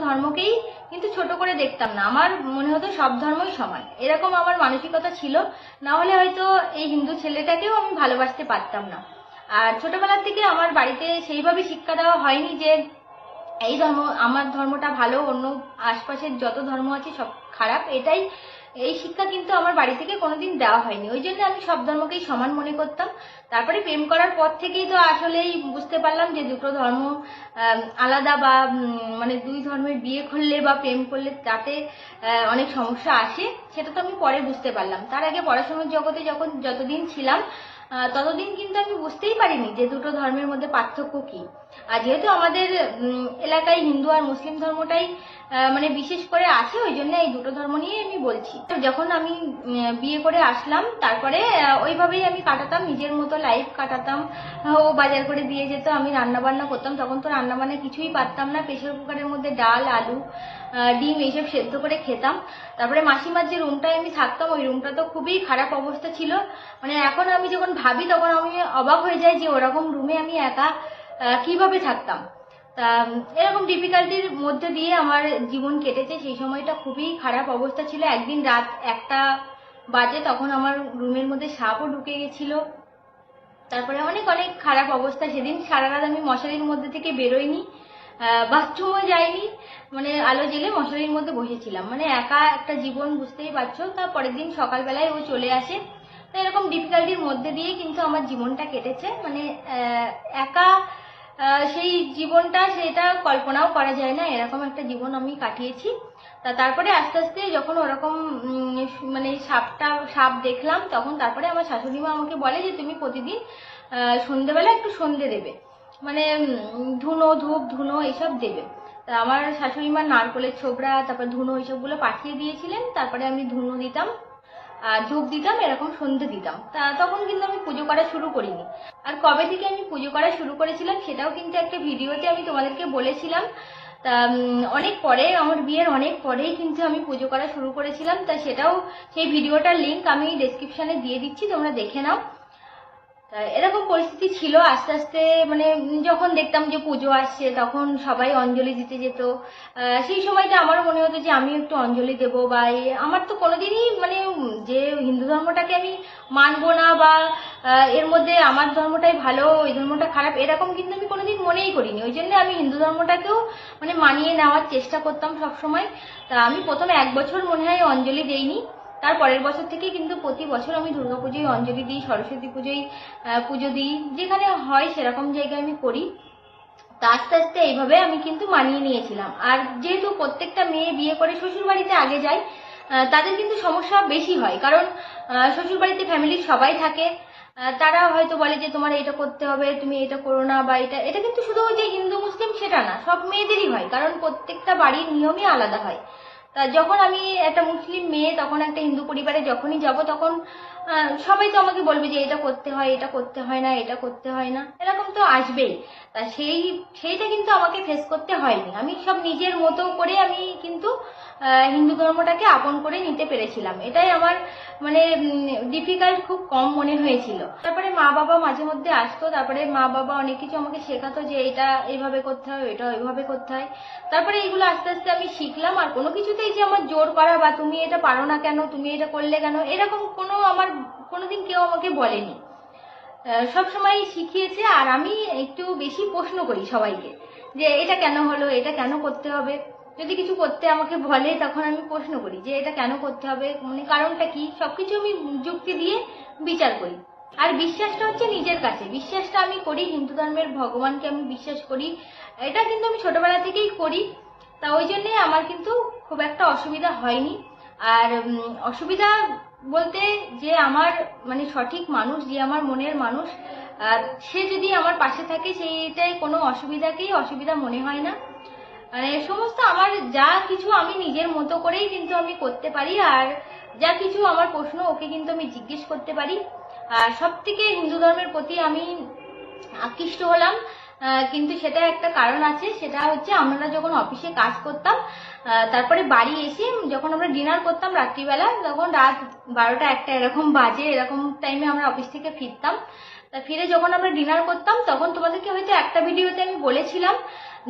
ধর্মকেই কিন্তু ছোট করে দেখতাম না। আমার মনে হতো সব ধর্মই সমান। এরকম আমার মানসিকতা ছিল। না হলে হয়তো এই হিন্দু ছেলেটাকেও আমি ভালোবাসতে পারতাম না। আর ছোটবেলার থেকে আমার বাড়িতে সেইভাবে শিক্ষা দেওয়া হয়নি যে এই ধর্ম, আমার ধর্মটা ভালো, অন্য আশপাশের যত ধর্ম আছে সব খারাপ। এটাই এই শিক্ষা কিন্তু আমার বাড়ি থেকে কোনোদিন দেওয়া হয়নি। ওই জন্য আমি সব ধর্মকেই সমান মনে করতাম। তারপরে প্রেম করার পর থেকেই তো আসলেই বুঝতে পারলাম যে দুটো ধর্ম আলাদা বা মানে দুই ধর্মের বিয়ে করলে বা প্রেম করলে তাতে অনেক সমস্যা আসে। সেটা তো আমি পরে বুঝতে পারলাম। তার আগে পড়াশোনার জগতে যখন যতদিন ছিলাম ততদিন কিন্তু আমি বুঝতেই পারিনি যে দুটো ধর্মের মধ্যে পার্থক্য কি। আর যেহেতু আমাদের এলাকায় হিন্দু আর মুসলিম ধর্মটাই মানে বিশেষ করে আছে ওই জন্য এই দুটো ধর্ম নিয়ে আমি বলছি। যখন আমি বিয়ে করে আসলাম, তারপরে ওইভাবেই আমি কাটাতাম, নিজের মতো লাইফ কাটাতাম। ও বাজার করে দিয়ে যেত, আমি রান্না বান্না করতাম। তখন তো রান্না বান্না কিছুই পারতাম না, প্রেশার কুকারের মধ্যে ডাল, আলু ডিম এইসব সেদ্ধ করে খেতাম। তারপরে মাসিমার যে রুমটায় আমি থাকতাম, ওই রুমটা তো খুবই খারাপ অবস্থা ছিল। মানে এখন আমি যখন ভাবি, তখন আমি অবাক হয়ে যাই যে ওরকম রুমে আমি একা কীভাবে থাকতাম। তা এরকম ডিফিকাল্টির মধ্যে দিয়ে আমার জীবন কেটেছে। সেই সময়টা খুবই খারাপ অবস্থা ছিল। একদিন রাত একটা বাজে তখন আমার রুমের মধ্যে সাপও ঢুকে গেছিল। তারপরে অনেক অনেক খারাপ অবস্থা। সেদিন সারা রাত আমি মশারির মধ্যে থেকে বেরোইনি বাথরুমও যাইনি মানে আলো জেলে মশারির মধ্যে বসেছিলাম। মানে একা একটা জীবন বুঝতেই পারছ। তার পরের দিন সকালবেলায় ও চলে আসে। তো এরকম ডিফিকাল্টির মধ্যে দিয়ে কিন্তু আমার জীবনটা কেটেছে। মানে একা সেই জীবনটা সেটা কল্পনাও করা যায় না, এরকম একটা জীবন আমি কাটিয়েছি। তা তারপরে আস্তে আস্তে যখন ওরকম মানে সাপটা, সাপ দেখলাম, তখন তারপরে আমার শাশুড়ি মা আমাকে বলে যে, তুমি প্রতিদিন সন্ধেবেলা একটু সন্ধে দেবে। মানে ধুনো, ধূপ, ধুনো এসব দেবে। তা আমার শাশুড়ি মা নারকলের ছোবড়া, তারপর ধুনো এইসবগুলো পাঠিয়ে দিয়েছিলেন, তারপরে আমি ধুনো দিতাম। ধূপ দিতাম, এরকম সন্ধে দিতাম। তা তখন কিন্তু আমি পুজো করা শুরু করিনি। আর কবে থেকে আমি পুজো করা শুরু করেছিলাম, সেটাও কিন্তু একটা ভিডিওতে আমি তোমাদেরকে বলেছিলাম। তা অনেক পরে, আমার বিয়ের অনেক পরেই কিন্তু আমি পুজো করা শুরু করেছিলাম। তা সেটাও, সেই ভিডিওটার লিঙ্ক আমি ডেসক্রিপশানে দিয়ে দিচ্ছি, তোমরা দেখে নাও। এরকম পরিস্থিতি ছিল, আস্তে আস্তে মানে যখন দেখতাম যে পুজো আসছে, তখন সবাই অঞ্জলি দিতে যেত। সেই সময়টা আমার মনে হতো যে আমি একটু অঞ্জলি দেবো বা আমার তো কোনোদিনই মানে যে হিন্দু ধর্মটাকে আমি মানবো না বা এর মধ্যে আমার ধর্মটাই ভালো, ওই ধর্মটা খারাপ, এরকম কিন্তু আমি কোনোদিন মনেই করিনি। ওই জন্য আমি হিন্দু ধর্মটাকেও মানে মানিয়ে নেওয়ার চেষ্টা করতাম সব সময় তা আমি প্রথমে এক বছর মনে হয় অঞ্জলি দেইনি। তার পরের বছর থেকে কিন্তু প্রতি বছর আমি দুর্গা দুর্গাপুজোয় অঞ্জলি দিই সরস্বতী পুজোয় পুজো দিই। যেখানে হয় সেরকম জায়গায় আমি করি। তা আস্তে আস্তে এইভাবে আমি কিন্তু মানিয়ে নিয়েছিলাম। আর যেহেতু প্রত্যেকটা মেয়ে বিয়ে করে শ্বশুর বাড়িতে আগে যায় তাদের কিন্তু সমস্যা বেশি হয়। কারণ আহ, শ্বশুর বাড়িতে ফ্যামিলির সবাই থাকে। তারা হয়তো বলে যে তোমার এটা করতে হবে তুমি এটা করো না বা এটা। এটা কিন্তু শুধু যে হিন্দু মুসলিম সেটা না সব মেয়েদেরই হয়। কারণ প্রত্যেকটা বাড়ির নিয়মই আলাদা হয়। তা যখন আমি একটা মুসলিম মেয়ে তখন একটা হিন্দু পরিবারে যখনই যাব তখন সবাই তো আমাকে বলবে যে এটা করতে হয়, এটা করতে হয় না, এটা করতে হয় না। এরকম তো আসবেই। তা সেই, সেইটা কিন্তু আমাকে ফেস করতে হয়নি। আমি সব নিজের মতো করে আমি কিন্তু হিন্দু ধর্মটাকে আপন করে নিতে পেরেছিলাম। এটাই আমার মানে ডিফিকাল্ট খুব কম মনে হয়েছিল। তারপরে মা বাবা মাঝে মধ্যে আসতো। তারপরে মা বাবা অনেক কিছু আমাকে শেখাতো যে এটা এইভাবে করতে হয় এটা ওইভাবে করতে হয়। তারপরে এগুলো আস্তে আস্তে আমি শিখলাম। আর কোনো কিছুতেই যে আমার জোর করা বা তুমি এটা পারো না কেন, তুমি এটা করলে কেন, এরকম কোনো আমার কোনোদিন কেউ আমাকে বলেনি। সব সময় শিখিয়েছে আর আমি একটু বেশি প্রশ্ন করি সবাইকে যে এটা কেন হলো, এটা কেন করতে হবে? যদি কিছু করতে আমাকে বলে তখন আমি প্রশ্ন করি যে এটা কেন করতে হবে? মানে কারণটা কি? সবকিছু আমি যুক্তি দিয়ে বিচার করি। আর বিশ্বাসটা হচ্ছে নিজের কাছে। বিশ্বাসটা আমি করি, হিন্দু ধর্মের ভগবানকে আমি বিশ্বাস করি। এটা কিন্তু আমি ছোটবেলা থেকেই করি। তা ওই জন্যে আমার কিন্তু খুব একটা অসুবিধা হয়নি। আর অসুবিধা বলতে যে আমার মানে সঠিক মানুষ, যে আমার মনের মানুষ সে যদি আমার পাশে থাকে, সেইটাই কোনো অসুবিধাকেই অসুবিধা মনে হয় না। মানে সমস্ত আমার যা কিছু আমি নিজের মতো করেই কিন্তু আমি করতে পারি, আর যা কিছু আমার প্রশ্ন, ওকে কিন্তু আমি জিজ্ঞেস করতে পারি। আর সব থেকে হিন্দু ধর্মের প্রতি আমি আকৃষ্ট হলাম। কিন্তু সেটা একটা কারণ আছে, সেটা হচ্ছে আমরা যখন অফিসে কাজ করতাম তারপরে বাড়ি এসে যখন আমরা ডিনার করতাম রাত্রিবেলা, তখন রাত বারোটা একটা এরকম বাজে, এরকম টাইমে আমরা অফিস থেকে ফিরতাম। তা ফিরে যখন আমরা ডিনার করতাম, তখন তোমাদেরকে হয়তো একটা ভিডিওতে আমি বলেছিলাম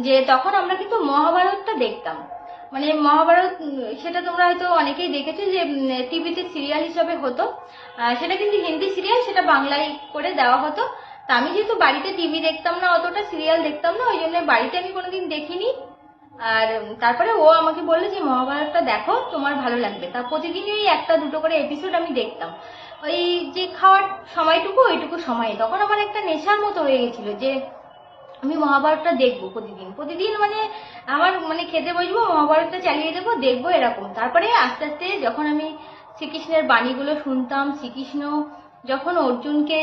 যে তখন আমরা কিন্তু মহাভারতটা দেখতাম। মানে মহাভারত, সেটা তোমরা হয়তো অনেকেই দেখেছ যে টিভিতে সিরিয়াল হিসাবে হতো। সেটা কিন্তু হিন্দি সিরিয়াল সেটা বাংলায় করে দেওয়া হতো। তা আমি যেহেতু বাড়িতে টিভি দেখতাম না, অতটা সিরিয়াল দেখতাম না, ওই জন্য বাড়িতে আমি কোনোদিন দেখিনি। আর তারপরে ও আমাকে বলল যে, মহাভারতটা দেখো, তোমার ভালো লাগবে। তা প্রতিদিনই ওই একটা দুটো করে এপিসোড আমি দেখতাম। ওই যে খাওয়ার সময়টুকু, ওইটুকু সময়ে। তখন আমার একটা নেশার মতো হয়ে গেছিল যে, আমি মহাভারতটা দেখব প্রতিদিন। প্রতিদিন মানে আমার মানে খেতে বসবো, মহাভারতটা চালিয়ে দেবো, দেখব এরকম। তারপরে আস্তে আস্তে যখন আমি শ্রীকৃষ্ণের বাণীগুলো শুনতাম, শ্রীকৃষ্ণ যখন অর্জুনকে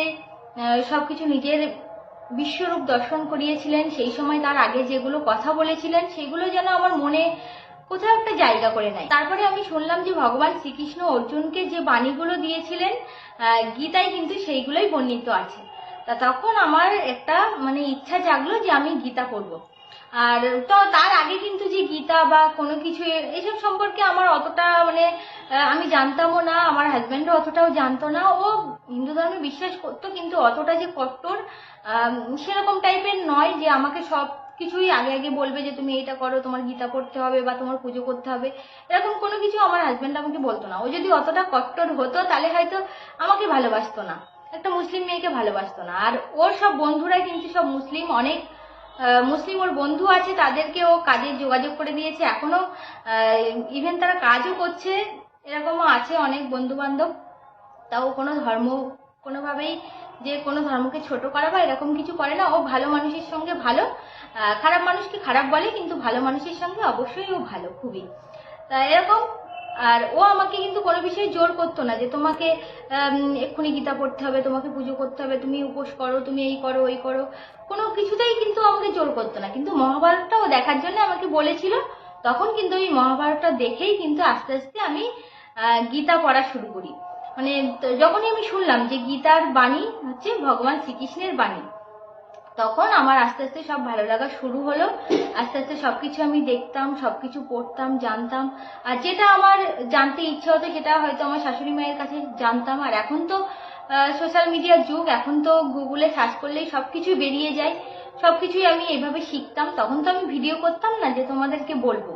সবকিছু নিজের বিশ্বরূপ দর্শন করিয়েছিলেন। সেই সময় তার আগে যেগুলো কথা বলেছিলেন, সেগুলো যেন আমার মনে কোথাও একটা জায়গা করে নেয়। তারপরে আমি শুনলাম যে ভগবান শ্রীকৃষ্ণ অর্জুনকে যে বাণীগুলো দিয়েছিলেন গীতায় কিন্তু সেইগুলোই বর্ণিত আছে। তা তখন আমার একটা মানে ইচ্ছা জাগলো যে আমি গীতা পড়ব। আর তো তার আগে কিন্তু যে গীতা বা কোনো কিছু, এসব সম্পর্কে আমার অতটা মানে আমি জানতামও না, আমার হাজব্যান্ডও অতটাও জানতো না। ও হিন্দু ধর্মে বিশ্বাস করতো, কিন্তু অতটা যে কট্টর সেরকম টাইপের নয় যে আমাকে সব কিছুই আগে আগে বলবে যে তুমি এটা করো, তোমার গীতা পড়তে হবে বা তোমার পুজো করতে হবে। এরকম কোনো কিছু আমার হাজব্যান্ড আমাকে বলতো না। ও যদি অতটা কট্টর হতো, তাহলে হয়তো আমাকে ভালোবাসতো না। একটা মুসলিম মেয়েকে ভালোবাসতো না। আর ওর সব বন্ধুরা কিন্তু সব মুসলিম, অনেক মুসলিম ওর বন্ধু আছে, তাদেরকে ও কাজে যোগাযোগ করে দিয়েছে এখনও ইভেন তারা কাজও করছে, এরকমও আছে অনেক বন্ধু বান্ধব তাও কোনো ধর্ম, কোনোভাবেই যে কোনো ধর্মকে ছোট করা বা এরকম কিছু করে না। ও ভালো মানুষের সঙ্গে ভালো খারাপ মানুষকে খারাপ বলে, কিন্তু ভালো মানুষের সঙ্গে অবশ্যই ও ভালো, খুবই। তা এরকম আর ও আমাকে কিন্তু কোনো বিষয়ে জোর করতো না যে তোমাকে এক্ষুনি গীতা পড়তে হবে, তোমাকে পুজো করতে হবে, তুমি উপোস করো, তুমি এই করো, ওই করো। কোনো কিছুতেই কিন্তু আমাকে জোর করতো না। কিন্তু মহাভারতটা ও দেখার জন্য আমাকে বলেছিল, তখন কিন্তু ওই মহাভারতটা দেখেই কিন্তু আস্তে আস্তে আমি গীতা পড়া শুরু করি। মানে যখনই আমি শুনলাম যে গীতার বাণী হচ্ছে ভগবান শ্রীকৃষ্ণের বাণী তখন আমার আস্তে আস্তে সব ভালো লাগা শুরু হলো। আস্তে আস্তে সবকিছু আমি দেখতাম, সবকিছু পড়তাম, জানতাম। আর যেটা আমার জানতে ইচ্ছে হতো সেটা হয়তো আমার শাশুড়ি মায়ের কাছে জানতাম। আর এখন তো সোশ্যাল মিডিয়ার যুগ, এখন তো গুগলে সার্চ করলেই সবকিছু বেরিয়ে যায়। সবকিছুই আমি এইভাবে শিখতাম। তখন তো আমি ভিডিও করতাম না, যে তোমাদেরকে বলব।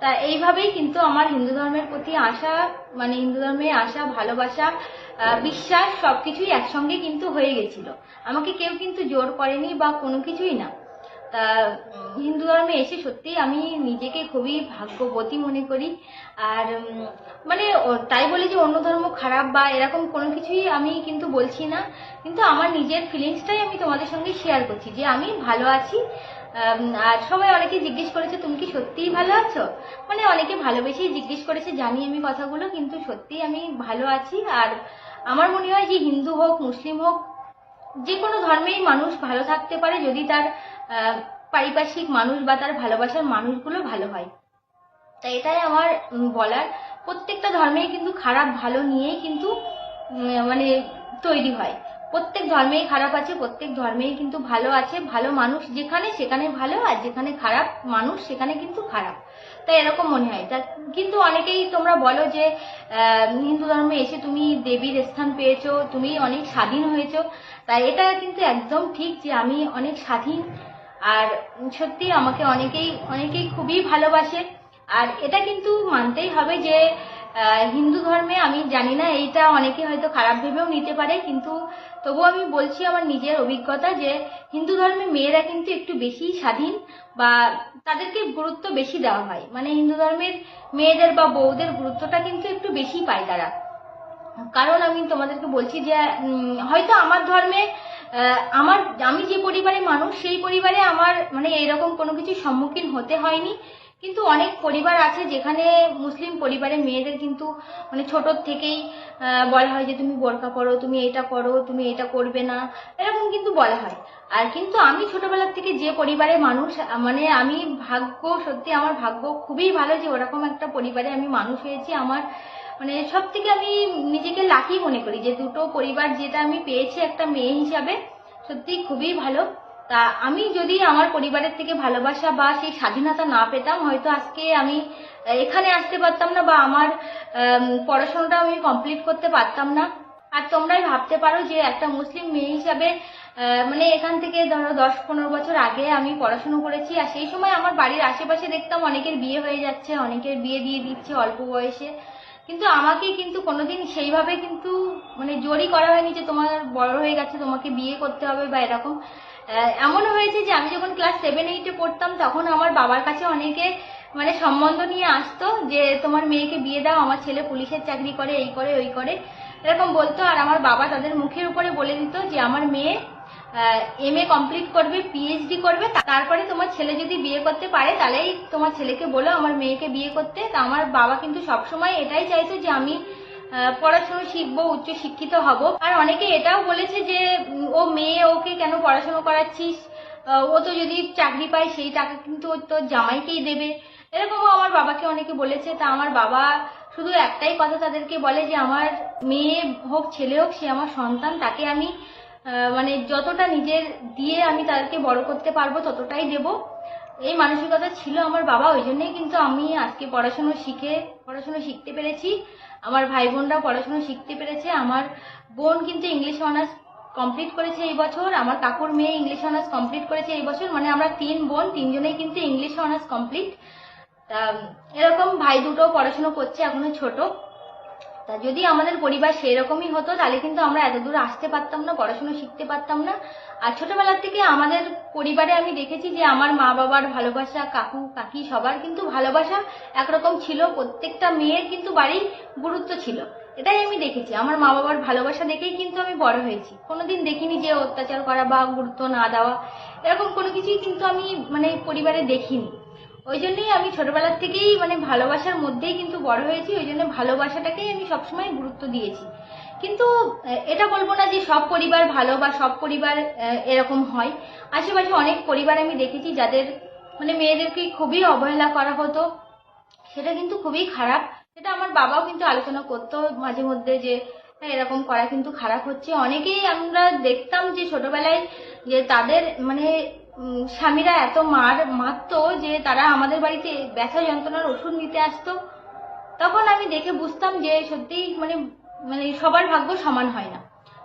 তা এইভাবেই কিন্তু আমার হিন্দু ধর্মের প্রতি আশা মানে হিন্দু ধর্মে আসা, ভালোবাসা বিশ্বাস সবকিছুই একসঙ্গে কিন্তু হয়ে গেছিল। আমাকে কেউ কিন্তু জোর করেনি বা কোনো কিছুই না। তা হিন্দু ধর্মে এসে সত্যি আমি নিজেকে খুবই ভাগ্যবতী মনে করি। আর মানে তাই বলে যে অন্য ধর্ম খারাপ বা এরকম কোনো কিছুই আমি কিন্তু বলছি না। কিন্তু আমার নিজের ফিলিংসটাই আমি তোমাদের সঙ্গে শেয়ার করছি যে আমি ভালো আছি আর সবাই অনেকে জিজ্ঞেস করেছে, তুমি কি সত্যিই ভালো আছো? মানে অনেকে ভালোবেসেই জিজ্ঞেস করেছে, জানি আমি কথাগুলো, কিন্তু সত্যিই আমি ভালো আছি। আর আমার মনে হয় যে হিন্দু হোক, মুসলিম হোক যে কোনো ধর্মেই মানুষ ভালো থাকতে পারে যদি তার পারিপার্শ্বিক মানুষ বা তার ভালোবাসার মানুষগুলো ভালো হয়। তাই এটাই আমার বলার। প্রত্যেকটা ধর্মেই কিন্তু খারাপ, ভালো নিয়েই কিন্তু মানে তৈরি হয়। প্রত্যেক ধর্মেই খারাপ আছে, প্রত্যেক ধর্মেই কিন্তু ভালো আছে, ভালো মানুষ যেখানে সেখানে ভালো, আর যেখানে খারাপ মানুষ সেখানে কিন্তু খারাপ। তাই এরকম মনে হয়। তা কিন্তু অনেকেই তোমরা বলো যে হিন্দু ধর্মে এসে তুমি দেবীর স্থান পেয়েছ, তুমি অনেক স্বাধীন হয়েছো। তাই এটা কিন্তু একদম ঠিক যে আমি অনেক স্বাধীন, আর সত্যি আমাকে অনেকেই অনেকেই খুবই ভালোবাসে। আর এটা কিন্তু মানতেই হবে যে হিন্দু ধর্মে আমি জানি না, এইটা অনেকে হয়তো খারাপ ভেবেও নিতে পারে, কিন্তু তবু আমি বলছি আমার নিজের অভিজ্ঞতা যে হিন্দু ধর্মে মেয়েরা কিন্তু একটু বেশি স্বাধীন বা তাদেরকে গুরুত্ব বেশি দেওয়া হয়। মানে হিন্দু ধর্মের মেয়েদের বা বউদের গুরুত্বটা কিন্তু একটু বেশি পায় তারা। কারণ আমি তোমাদেরকে বলছি যে হয়তো আমার ধর্মে আমার, আমি যে পরিবারে মানুষ, সেই পরিবারে আমার মানে এরকম কোনো কিছু সম্মুখীন হতে হয়নি। কিন্তু অনেক পরিবার আছে যেখানে মুসলিম পরিবারে মেয়েদের কিন্তু মানে ছোটোর থেকেই বলা হয় যে তুমি বোরকা পরো, তুমি এটা করো তুমি এটা করবে না, এরকম কিন্তু বলা হয়। আর কিন্তু আমি ছোটবেলার থেকে যে পরিবারের মানুষ মানে আমি ভাগ্য, সত্যি আমার ভাগ্য খুবই ভালো যে ওরকম একটা পরিবারে আমি মানুষ হয়েছি। আমার মানে সব থেকে আমি নিজেকে লাকি মনে করি যে দুটো পরিবার যেটা আমি পেয়েছি একটা মেয়ে হিসাবে সত্যি খুবই ভালো। তা আমি যদি আমার পরিবারের থেকে ভালোবাসা বা সেই স্বাধীনতা না পেতাম হয়তো আজকে আমি এখানে আসতে পারতাম না বা আমার আম, পড়াশোনাটা আমি কমপ্লিট করতে পারতাম না। আর তোমরাই ভাবতে পারো যে একটা মুসলিম মেয়ে হিসাবে মানে এখান থেকে ধরো দশ পনেরো বছর আগে আমি পড়াশুনো করেছি আর সেই সময় আমার বাড়ির আশেপাশে দেখতাম অনেকের বিয়ে হয়ে যাচ্ছে অনেকের বিয়ে দিয়ে দিচ্ছে অল্প বয়সে। কিন্তু আমাকে কিন্তু কোনোদিন সেইভাবে কিন্তু মানে জোরই করা হয়নি যে তোমার বড় হয়ে গেছে তোমাকে বিয়ে করতে হবে বা এরকম। আহ, এমনও হয়েছে যে আমি যখন ক্লাস সেভেন এইটে পড়তাম তখন আমার বাবার কাছে অনেকে মানে সম্বন্ধ নিয়ে আসতো যে তোমার মেয়েকে বিয়ে দাও আমার ছেলে পুলিশের চাকরি করে এই করে ওই করে। এরকম বলতো আর আমার বাবা তাদের মুখের উপরে বলে দিত যে আমার মেয়ে এম এ কমপ্লিট করবে পিএইচডি করবে তারপরে তোমার ছেলে যদি বিয়ে করতে পারে তাহলেই তোমার ছেলেকে বলো আমার মেয়েকে বিয়ে করতে। তা আমার বাবা কিন্তু সবসময় এটাই চাইতো যে আমি পড়াশোনা শিখব, উচ্চ শিক্ষিত হব। আর অনেকে এটাও বলেছে যে, ও মেয়ে, ওকে কেন পড়াশোনা করাচ্ছিস? ও তো যদি চাকরি পায়, সেই টাকা কিন্তু ও তোর জামাইকেই দেবে। এরকমও আমার বাবাকে অনেকে বলেছে। তা আমার বাবা শুধু একটাই কথা তাদেরকে বলে যে, আমার মেয়ে হোক, ছেলে হোক, সে আমার সন্তান, তাকে আমি মানে যতটা নিজের দিয়ে আমি তাদেরকে বড় করতে পারব, ততটাই দেব। এই মানসিকতা ছিল আমার বাবা, ওই জন্যই কিন্তু আমি আজকে পড়াশুনো শিখে, পড়াশুনো শিখতে পেরেছি। আমার ভাই বোনরা পড়াশুনো শিখতে পেরেছে। আমার বোন কিন্তু ইংলিশ অনার্স কমপ্লিট করেছে এই বছর। আমার কাকুর মেয়ে ইংলিশ অনার্স কমপ্লিট করেছে এই বছর। মানে আমরা তিন বোন, তিনজনেই কিন্তু ইংলিশ অনার্স কমপ্লিট তা, এরকম ভাই দুটো পড়াশুনো করছে, এখনও ছোট। তা যদি আমাদের পরিবার সেই রকমই হতো, তাহলে কিন্তু আমরা এত দূর আসতে পারতাম না, পড়াশোনা শিখতে পারতাম না। আর ছোটবেলার থেকে আমাদের পরিবারে আমি দেখেছি যে আমার মা বাবার ভালোবাসা, কাকু, কাকি সবার কিন্তু ভালোবাসা একরকম ছিল। প্রত্যেকটা মেয়ের কিন্তু বাড়ির গুরুত্ব ছিল। এটাই আমি দেখেছি। আমার মা বাবার ভালোবাসা দেখেই কিন্তু আমি বড় হয়েছি। কোনোদিন দেখিনি যে অত্যাচার করা বা গুরুত্ব না দেওয়া, এরকম কোনো কিছুই কিন্তু আমি মানে পরিবারে দেখিনি। ওই জন্যই আমি ছোটবেলার থেকেই মানে ভালোবাসার মধ্যেই কিন্তু বড় হয়েছি, ওই জন্য ভালোবাসাটাকেই আমি সবসময় গুরুত্ব দিয়েছি। কিন্তু এটা বলব না যে সব পরিবার ভালো বা সব পরিবার এরকম হয়। আশেপাশে অনেক পরিবার আমি দেখেছি যাদের মানে মেয়েদেরকে খুবই অবহেলা করা হতো, সেটা কিন্তু খুবই খারাপ। সেটা আমার বাবাও কিন্তু আলোচনা করতো মাঝে মধ্যে যে হ্যাঁ এরকম করা কিন্তু খারাপ হচ্ছে। অনেকেই আমরা দেখতাম যে ছোটবেলায় যে তাদের মানে স্বামীরা এত মার, মারতো যে তারা আমাদের বাড়িতে ব্যথা যন্ত্রণার ওষুধ নিতে আসতো। তখন আমি দেখে বুঝতাম যে সত্যি মানে মানে সবার ভাগ্য সমান হয় না।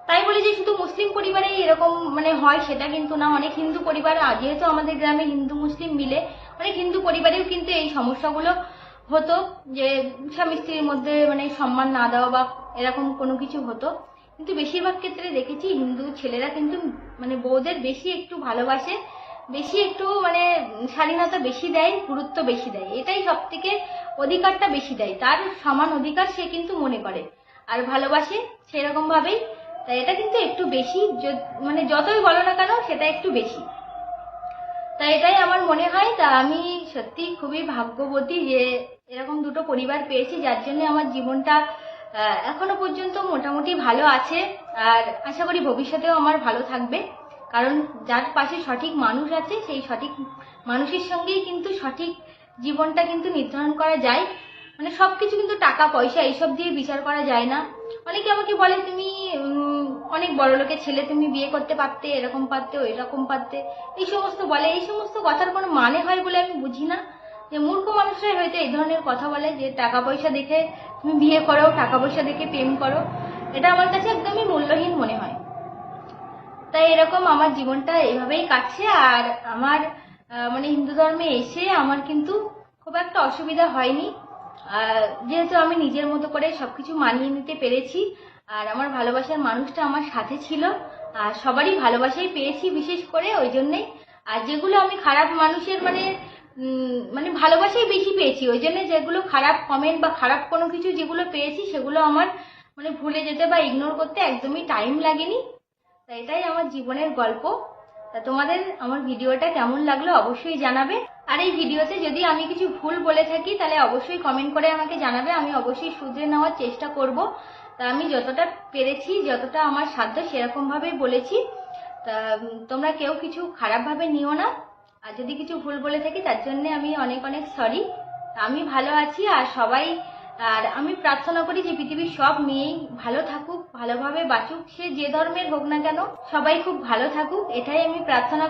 তাই বলে যে শুধু মুসলিম পরিবারেই এরকম মানে হয় সেটা কিন্তু না। অনেক হিন্দু পরিবার যেহেতু আমাদের গ্রামে হিন্দু, মুসলিম মিলে, অনেক হিন্দু পরিবারেও কিন্তু এই সমস্যাগুলো হতো যে স্বামী স্ত্রীর মধ্যে মানে সম্মান না দেওয়া বা এরকম কোনো কিছু হতো। কিন্তু বেশিরভাগ ক্ষেত্রে দেখেছি হিন্দু ছেলেরা কিন্তু মানে বউদের বেশি একটু ভালোবাসে। বেশি একটু মানে স্বাধীনতা বেশি দেয়, গুরুত্ব বেশি দেয়। এটাই সব থেকে অধিকারটা বেশি দেয়। তার সমান অধিকার সে কিন্তু মনে করে। আর ভালোবাসে সেরকম ভাবেই তাই এটা কিন্তু একটু বেশি। মানে যতই বলো না কেন, সেটা একটু বেশি। তাই এটাই আমার মনে হয়। তা আমি সত্যি খুবই ভাগ্যবতী যে এরকম দুটো পরিবার পেয়েছি, যার জন্য আমার জীবনটা এখনও পর্যন্ত মোটামুটি ভালো আছে। আর আশা করি ভবিষ্যতেও আমার ভালো থাকবে। কারণ যার পাশে সঠিক মানুষ আছে, সেই সঠিক মানুষের সঙ্গেই কিন্তু সঠিক জীবনটা কিন্তু নির্ধারণ করা যায়। মানে সব কিছু কিন্তু টাকা, পয়সা এইসব দিয়ে বিচার করা যায় না। অনেকে আমাকে বলে, তুমি অনেক বড় লোকের ছেলে, তুমি বিয়ে করতে পারতে, এরকম পারতে ওই রকম পারতে। এই সমস্ত বলে, এই সমস্ত কথার কোনো মানে হয় বলে আমি বুঝি না। যে মূর্খ মানুষরাই হয়তো এই ধরনের কথা বলে, যে টাকা পয়সা দেখে তুমি বিয়ে করো, টাকা পয়সা দেখে প্রেম করো। এটা আমার কাছে একদমই মূল্যহীন মনে হয়। তাই এরকম আমার জীবনটা এভাবেই কাটছে আর আমার মানে হিন্দু ধর্মে এসে আমার কিন্তু খুব একটা অসুবিধা হয়নি। যেহেতু আমি নিজের মতো করে সবকিছু মানিয়ে নিতে পেরেছি আর আমার ভালোবাসার মানুষটা আমার সাথে ছিল, আর সবারই ভালোবাসাই পেয়েছি বিশেষ করে ওই জন্যেই। আর যেগুলো আমি খারাপ মানুষের মানে মানে ভালোবাসাই বেশি পেয়েছি, ওই জন্য যেগুলো খারাপ কমেন্ট বা খারাপ কোনো কিছু যেগুলো পেয়েছি সেগুলো আমার মানে ভুলে যেতে বা ইগনোর করতে একদমই টাইম লাগেনি। তা এটাই আমার জীবনের গল্প। তা তোমাদের আমার ভিডিওটা কেমন লাগল অবশ্যই জানাবে। আর এই ভিডিওতে যদি আমি কিছু ভুল বলে থাকি, তাহলে অবশ্যই কমেন্ট করে আমাকে জানাবে। আমি অবশ্যই শুধরে নেওয়ার চেষ্টা করব। তা আমি যতটা পেরেছি, যতটা আমার সাধ্য সেরকম ভাবেই বলেছি। তা তোমরা কেউ কিছু খারাপভাবে নিও না। আর যদি কিছু ভুল বলে থাকি, তার জন্য আমি অনেক অনেক সরি আমি ভালো আছি আর সবাই আর আমি প্রার্থনা করি যে পৃথিবীর সব মেয়েই ভালো থাকুক, ভালোভাবে বাঁচুক। সে যে ধর্মের হোক না কেন, সবাই খুব ভালো থাকুক, এটাই আমি প্রার্থনা